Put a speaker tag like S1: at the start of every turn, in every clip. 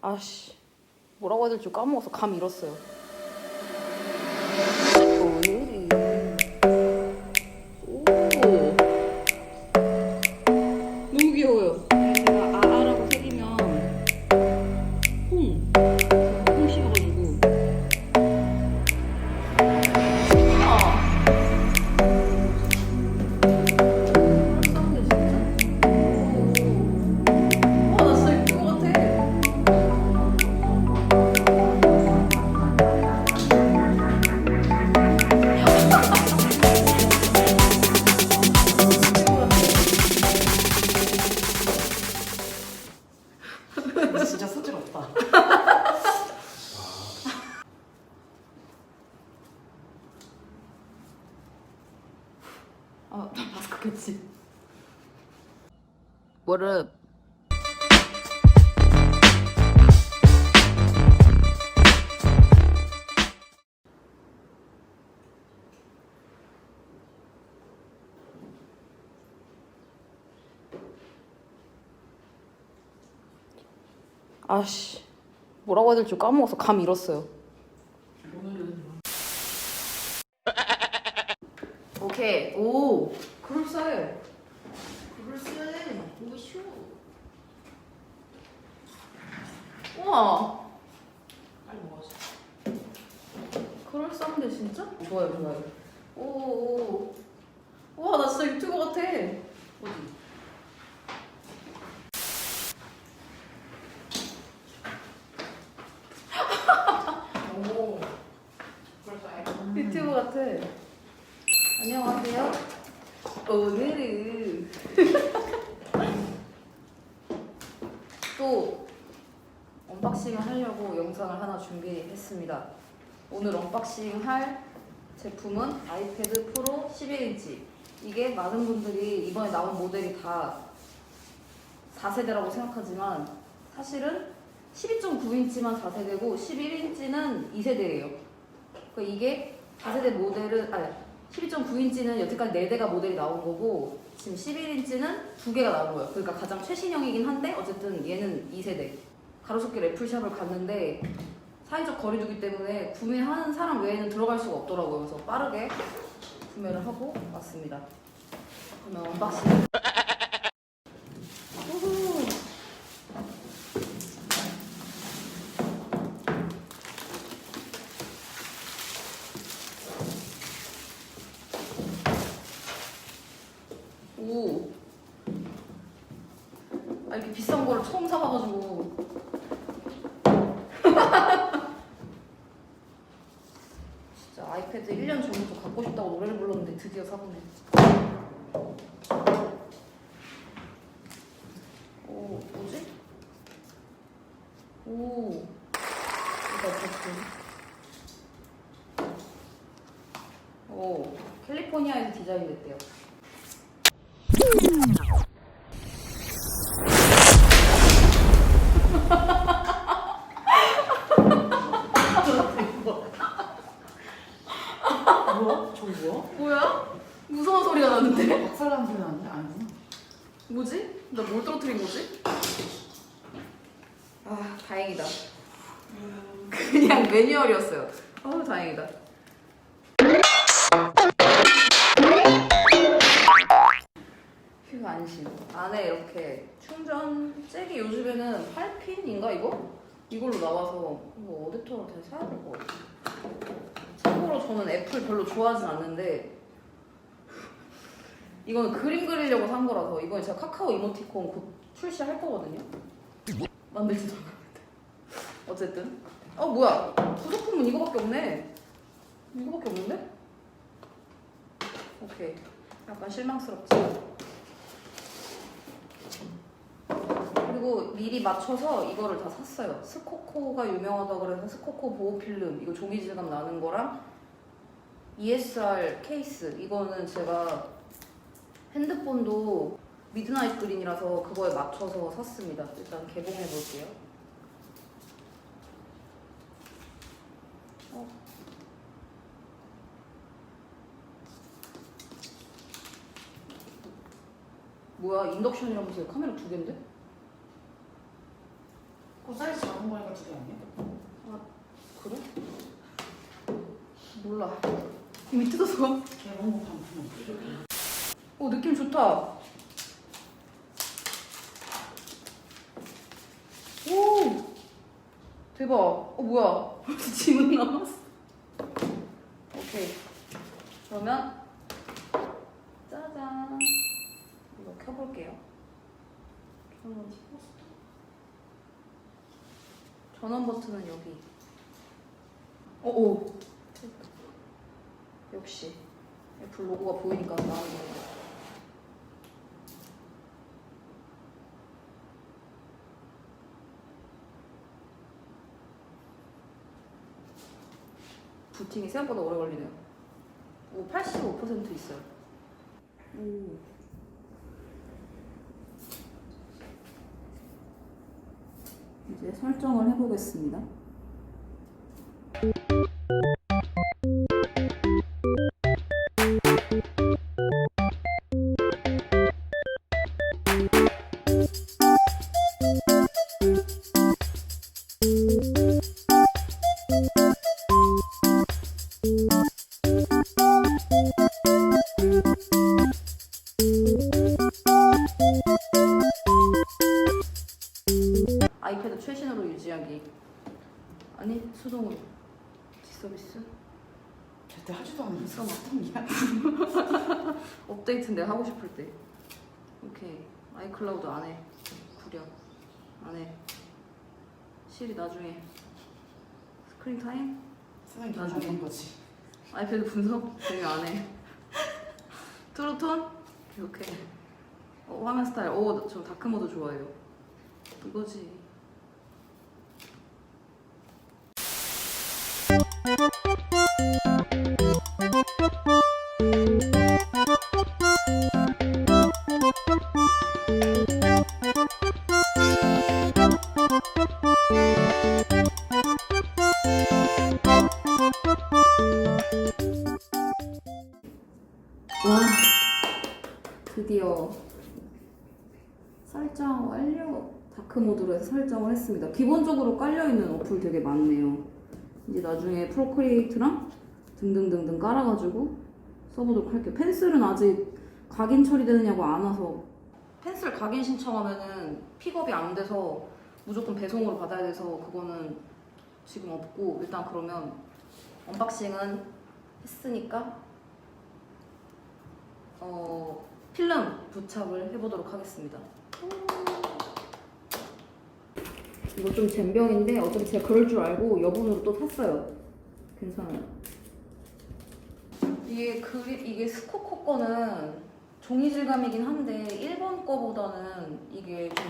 S1: 아씨 뭐라고 해야 될지 까먹어서 감 잃었어요. 아씨 뭐라고 해야 될지 까먹어서 감 잃었어요. 오케이 오 그럴싸해.
S2: 그럴싸해. 오쇼.
S1: 우와
S2: 빨리 먹어줘.
S1: 그럴싸한데 진짜? 좋아요 좋아요 오오 우와 나 진짜 유튜버 같아
S2: 어디? 오. 그럴싸해.
S1: 유튜버 같아 안녕하세요 오늘은 또 언박싱을 하려고 영상을 하나 준비했습니다. 오늘 언박싱 할 제품은 아이패드 프로 11인치. 이게 많은 분들이 이번에 나온 모델이 다 4세대라고 생각하지만 사실은 12.9인치만 4세대고 11인치는 2세대예요. 그러니까 이게 4세대 모델은 아니 12.9인치는 여태까지 4대가 모델이 나온 거고 지금 11인치는 2개가 나온 거예요. 그러니까 가장 최신형이긴 한데 어쨌든 얘는 2세대. 가로수길 애플샵을 갔는데 사회적 거리두기 때문에 구매하는 사람 외에는 들어갈 수가 없더라고요. 그래서 빠르게 구매를 하고 왔습니다. 그러면 언박싱. 우후. 오. 아, 이렇게 비싼 거를 처음 사봐가지고. 진짜 아이패드 1년 전부터 갖고 싶다고 노래를 불렀는데 드디어 사보네. 오, 뭐지? 오. 이거 어떻게? 오, 캘리포니아에서 디자인됐대요. 안심. 안에 이렇게 충전 잭이 요즘에는 8핀인가, 이거? 이걸로 나와서 이거 어댑터를 다시 사야 될 것 같아. 참고로 저는 애플 별로 좋아하진 않는데 이거는 그림 그리려고 산 거라서 이번에 제가 카카오 이모티콘 곧 출시할 거거든요. 만들지도 않았는데. 어쨌든. 어 뭐야? 부속품은 이거밖에 없네. 이거밖에 없는데? 오케이. 약간 실망스럽지. 그리고 미리 맞춰서 이거를 다 샀어요. 스코코가 유명하다 그래서 스코코 보호 필름 이거 종이 질감 나는 거랑 ESR 케이스 이거는 제가 핸드폰도 미드나잇 그린이라서 그거에 맞춰서 샀습니다. 일단 개봉해 볼게요. 어. 뭐야 인덕션이라면서 카메라 두 개인데?
S2: 그 사이즈. 작은 거니까 두 개 아니야?
S1: 그래? 몰라. 이미 뜯어서.
S2: 개봉 거 반품 어때?
S1: 오 느낌 좋다. 오 대박. 어 뭐야? 벌써 지문 남았어. 오케이. 그러면 짜잔. 이거 켜볼게요. 전원 전원 버튼은 여기. 오오. 역시 애플 로고가 보이니까 나는 거예요. 부팅이 생각보다 오래 걸리네요. 오, 85% 있어요. 오. 이제 설정을 해보겠습니다. 최신으로 유지하기. 아니 수동으로. 뒷서비스.
S2: 절대 하지도 않으면서
S1: 써봐.
S2: 수동이야.
S1: 업데이트인데 하고 싶을 때. 오케이. 아이클라우드 안에 구련. 안에 실이 나중에 스크린 타임 나중에.
S2: 괜찮은 거지.
S1: 아이패드 분석 되게 안해 트루톤 이렇게 어, 화면 스타일 오저 다크 모드 좋아해요 이거지 와 드디어 설정 완료 다크 모드로 설정을 했습니다. 기본적으로 깔려있는 어플 되게 많네요 이제 나중에 프로크리에이트랑 등등등등 깔아가지고 써보도록 할게요 펜슬은 아직 각인 처리되느냐고 안 와서 펜슬 각인 신청하면은 픽업이 안 돼서 무조건 배송으로 받아야 돼서 그거는 지금 없고 일단 그러면 언박싱은 했으니까 어, 필름 부착을 해보도록 하겠습니다. 이거 좀 잼병인데 어차피 제가 그럴 줄 알고 여분으로 또 샀어요. 괜찮아요. 이게 그리 이게 스코코 거는 종이 질감이긴 한데 일본 거보다는 이게 좀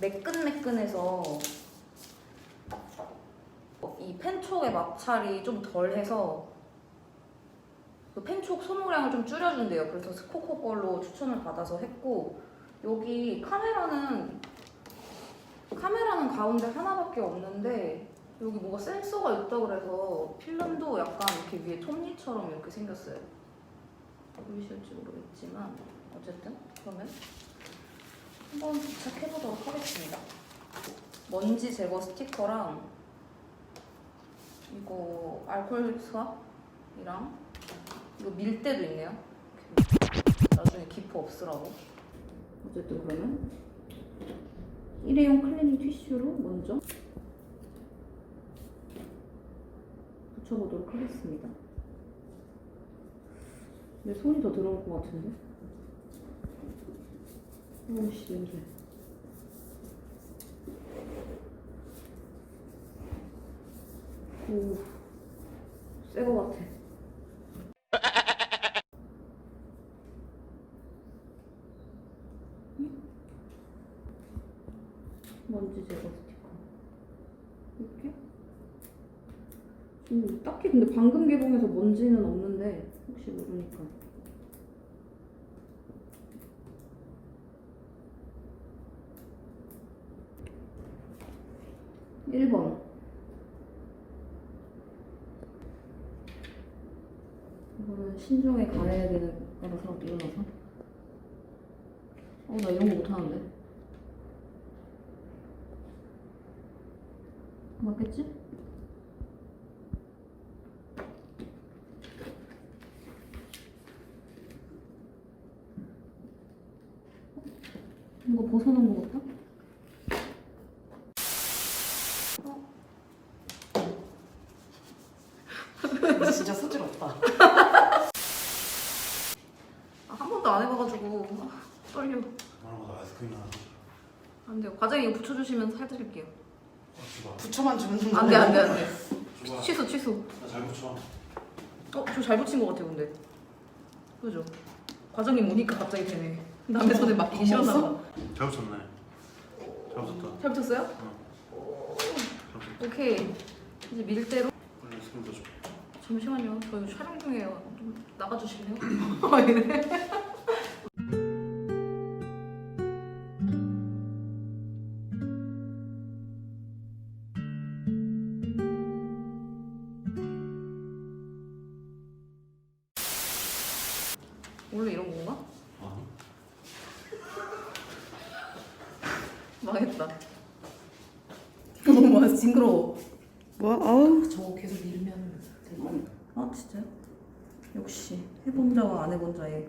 S1: 매끈매끈해서 이 펜촉의 마찰이 좀 덜해서 그 펜촉 소모량을 좀 줄여준대요. 그래서 스코코 걸로 추천을 받아서 했고 여기 카메라는 카메라는 가운데 하나밖에 없는데 여기 뭐가 센서가 있다 그래서 필름도 약간 이렇게 위에 톱니처럼 이렇게 생겼어요. 보이실지 모르겠지만 어쨌든 그러면 한번 부착해 보도록 하겠습니다. 먼지 제거 스티커랑 이거 알콜 수압이랑 이거 밀대도 있네요. 나중에 기포 없으라고. 어쨌든 그러면 일회용 클리닝 티슈로 먼저 붙여보도록 하겠습니다. 근데 손이 더 들어올 것 같은데? 오씨 냄새. 오, 새 거 같아. 먼지 제거 스티커 이렇게 음, 딱히 근데 방금 개봉해서 먼지는 없는데 혹시 모르니까. 1번. 이거는 신중에 가려야 되는 거라서 일어나서. 어 나 이런 거 못하는데. 맞겠지? 이거 벗어놓은 거 같다?
S2: 진짜 소질 없다.
S1: 아, 한 번도 안 해봐가지고 아, 떨려.
S3: 하나보다 아이스크림 하나
S1: 안 돼요. 과장님 이거 붙여주시면 살드릴게요.
S3: 어, 주봐
S2: 부처만 주면 좀.
S1: 안 돼, 안 돼, 안 돼.
S3: 주봐
S1: 취소, 취소.
S3: 나잘 붙여
S1: 어, 저 잘 붙인 것 같아요, 근데. 그죠? 과장님 오니까 갑자기 되네. 남의 손에 맡기기 싫었나 봐.
S3: 잘 붙였네 잘 붙였다
S1: 잘 붙였어요?
S3: 잘 붙였다
S1: 오케이. 이제 밀대로.
S3: 빨리 아이스크림 더 줘.
S1: 잠시만요. 저 이거 촬영 중이에요. 좀 나가주실래요? 아, 이래. 원래 이런 건가?
S3: 어?
S1: 망했다. 너무 징그러워.
S2: 뭐? 어우.
S4: 저거 계속 밀면 될 거.
S1: 아 진짜요? 역시 해본 자와 안 해본 자의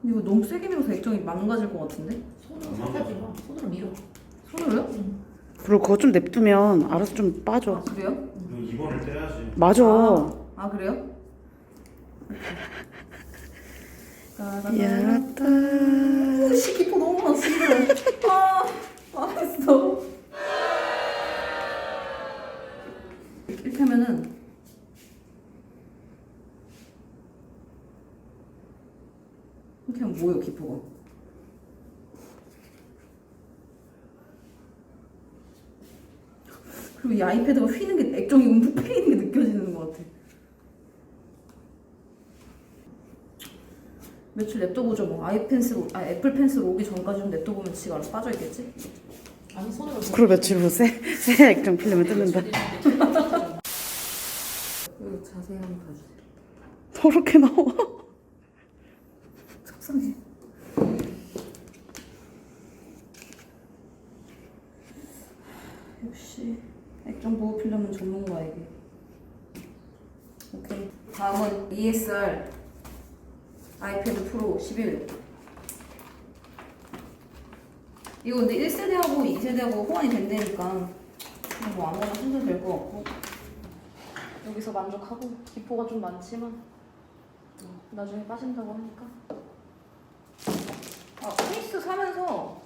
S1: 근데 이거 너무 세게 밀어서 액정이 망가질 것 같은데?
S4: 손으로 살살 밀어. 손으로 밀어.
S1: 손으로요?
S2: 그리고 그거 좀 냅두면 알아서 좀
S1: 아
S2: 빠져.
S1: 그래요?
S3: 이거 2번을 떼야지
S2: 맞아.
S1: 아, 아 그래요?
S2: 야따.
S1: 오씨 기포 너무 많아 지금 아 망했어 이렇게 하면은 이렇게 하면 뭐예요 기포가 그리고 이 아이패드가 휘는 게 액정이 움푹 패이는 게 느껴지는 것 같아 며칠 냅둬보죠 뭐 아이펜스로 아 애플 펜스로 오기 전까지 좀 냅둬보면 지가 알아서 빠져있겠지?
S4: 아니 손으로.
S2: 그리고 며칠 후 새, 새 액정 필름을 뜯는다.
S1: 자세히 한번 봐주세요.
S2: 저렇게 나와.
S1: 속상해. 역시 액정 보호 필름은 전문가에게. 오케이. 다음은 ESR 아이패드 프로 11 이거 근데 1세대하고 2세대하고 호환이 된다니까. 뭐 아무나 해도 될 것 같고 여기서 만족하고 기포가 좀 많지만 나중에 빠진다고 하니까 아 케이스 사면서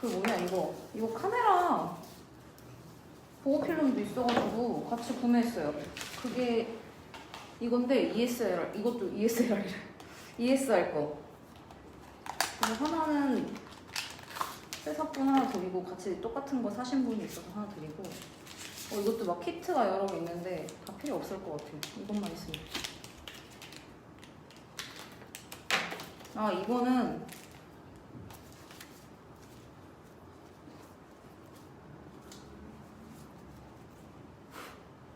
S1: 그 뭐냐 이거 이거 카메라 보호 필름도 있어가지고 같이 구매했어요. 그게 이건데 ESR 이것도 ESR이래 ESR 거. 그래서 하나는 회사분 하나 드리고 같이 똑같은 거 사신 분이 있어서 하나 드리고 어, 이것도 막 키트가 여러 개 있는데 다 필요 없을 것 같아요. 이것만 있으면. 아 이거는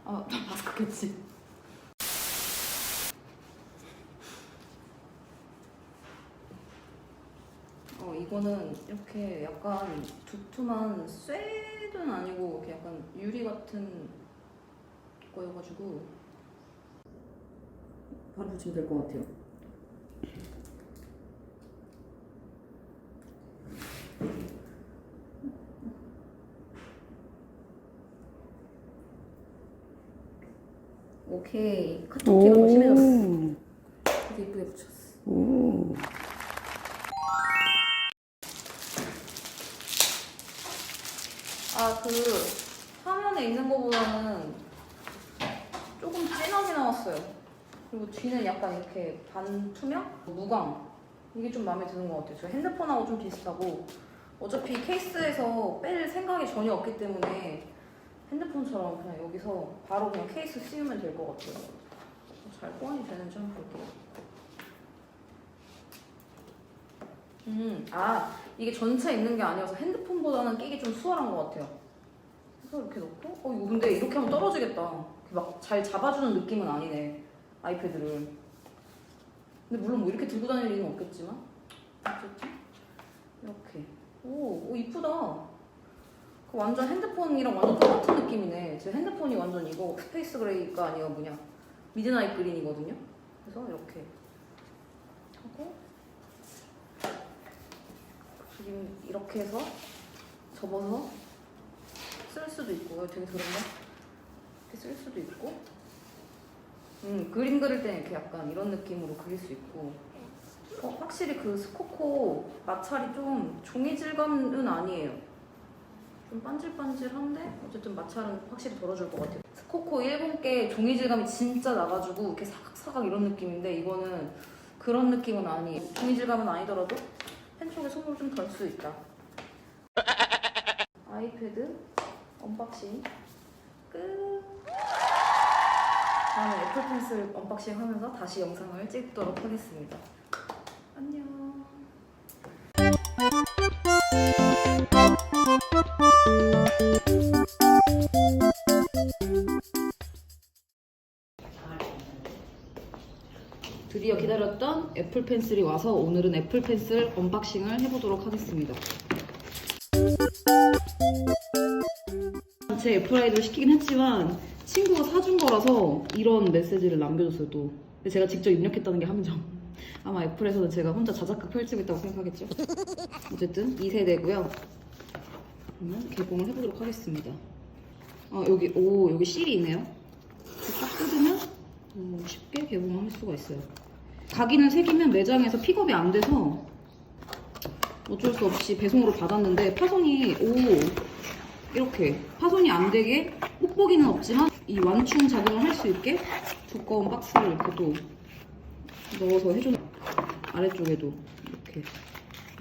S1: 아 마스크 꼈지 어 이거는 이렇게 약간 두툼한 쇠는 아니고 이렇게 약간 유리 같은 거여가지고 바로 붙이면 될 것 같아요 오케이 카톡 티가 더 심해졌어
S2: 오.
S1: 되게 이쁘게 붙였어
S2: 오.
S1: 그 화면에 있는 거보다는 조금 진하게 나왔어요. 그리고 뒤는 약간 이렇게 반투명? 무광. 이게 좀 마음에 드는 것 같아요. 저 핸드폰하고 좀 비슷하고. 어차피 케이스에서 뺄 생각이 전혀 없기 때문에 핸드폰처럼 그냥 여기서 바로 그냥 케이스 씌우면 될 것 같아요. 잘 호환이 되는지 한번 볼게요. 음, 아, 이게 전체 있는 게 아니어서 핸드폰보다는 끼기 좀 수월한 것 같아요. 그래서 이렇게 놓고, 어, 이거 근데 이렇게 하면 떨어지겠다. 막 잘 잡아주는 느낌은 아니네, 아이패드를. 근데 물론 뭐 이렇게 들고 다닐 일은 없겠지만, 어쨌든, 이렇게. 오, 오 이쁘다. 그 완전 핸드폰이랑 완전 똑같은 느낌이네. 제 핸드폰이 완전 이거 스페이스 그레이가 아니라 뭐냐 미드나잇 그린이거든요. 그래서 이렇게 하고 그림 이렇게 해서 접어서 쓸 수도 있고요. 되게 더럽네. 이렇게 쓸 수도 있고. 음, 그림 그릴 때는 이렇게 약간 이런 느낌으로 그릴 수 있고. 어, 확실히 그 스코코 마찰이 좀 종이 질감은 아니에요. 좀 반질반질한데 어쨌든 마찰은 확실히 덜어줄 것 같아요. 스코코 일본께 종이 질감이 진짜 나가지고 이렇게 사각사각 이런 느낌인데 이거는 그런 느낌은 아니에요. 종이 질감은 아니더라도 펜 쪽에 손으로 좀 덜 수 있다. 아이패드 언박싱 끝. 다음에 애플 펜슬 언박싱 하면서 다시 영상을 찍도록 하겠습니다. 안녕. 드디어 기다렸던 애플 펜슬이 와서 오늘은 애플 펜슬 언박싱을 해보도록 하겠습니다. 제 애플 아이돌 시키긴 했지만 친구가 사준 거라서 이런 메시지를 남겨줬어요 또. 근데 제가 직접 입력했다는 게 함정. 아마 애플에서는 제가 혼자 자작극 펼치고 있다고 생각하겠죠. 어쨌든 2세대고요. 그러면 개봉을 해보도록 하겠습니다. 아 여기 오 여기 실이 있네요. 딱 뜯으면 오, 쉽게 개봉을 할 수가 있어요. 각인을 새기면 매장에서 픽업이 안 돼서 어쩔 수 없이 배송으로 받았는데 파손이 오 이렇게 파손이 안 되게 뽁뽁이는 없지만 이 완충 작용을 할 수 있게 두꺼운 박스를 이렇게 또 넣어서 해줬 아래쪽에도 이렇게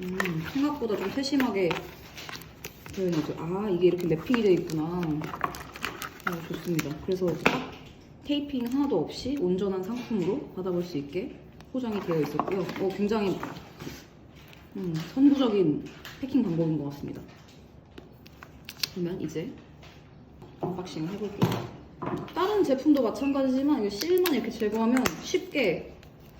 S1: 음, 생각보다 좀 세심하게 되어있네요. 아 이게 이렇게 랩핑이 되어 있구나. 어, 좋습니다. 그래서 딱 테이핑 하나도 없이 온전한 상품으로 받아볼 수 있게 포장이 되어 있었고요. 어, 굉장히 음, 선구적인 패킹 방법인 것 같습니다. 그러면 이제 언박싱을 해볼게요. 다른 제품도 마찬가지지만 이거 실만 이렇게 제거하면 쉽게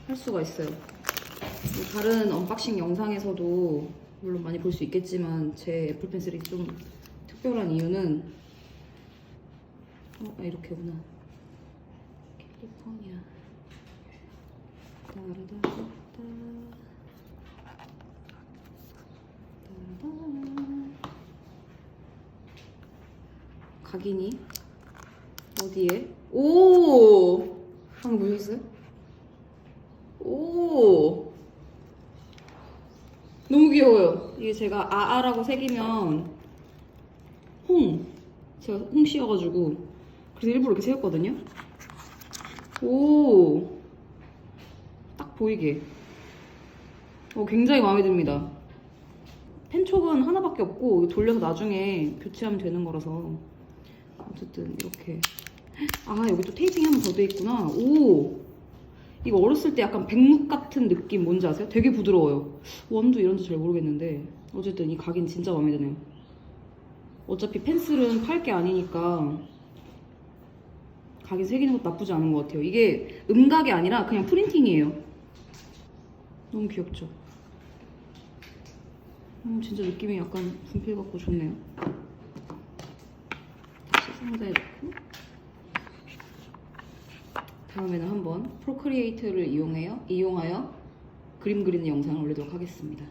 S1: 할 수가 있어요. 뭐 다른 언박싱 영상에서도 물론 많이 볼 수 있겠지만 제 애플 펜슬이 좀 특별한 이유는 어, 아, 이렇게구나. 캘리포니아. 따라다라따. 따라다. 각인이 어디에? 오! 방금 보셨어요? 오! 너무 귀여워요. 이게 제가 아아라고 새기면 홍! 제가 홍 씌워가지고 그래서 일부러 이렇게 세웠거든요. 오! 딱 보이게. 어, 굉장히 마음에 듭니다. 펜촉은 하나밖에 없고 돌려서 나중에 교체하면 되는 거라서 어쨌든 이렇게. 아 여기 또 테이핑이 한 번 더 돼 있구나. 오! 이거 어렸을 때 약간 백묵 같은 느낌 뭔지 아세요? 되게 부드러워요. 원도 이런지 잘 모르겠는데. 어쨌든 이 각인 진짜 마음에 드네요. 어차피 펜슬은 팔 게 아니니까 각인 새기는 것도 나쁘지 않은 것 같아요. 이게 음각이 아니라 그냥 프린팅이에요. 너무 귀엽죠? 음, 진짜 느낌이 약간 분필 같고 좋네요 상자에 넣고 다음에는 한번 프로크리에이트를 이용하여, 이용하여 그림 그리는 영상을 올리도록 하겠습니다.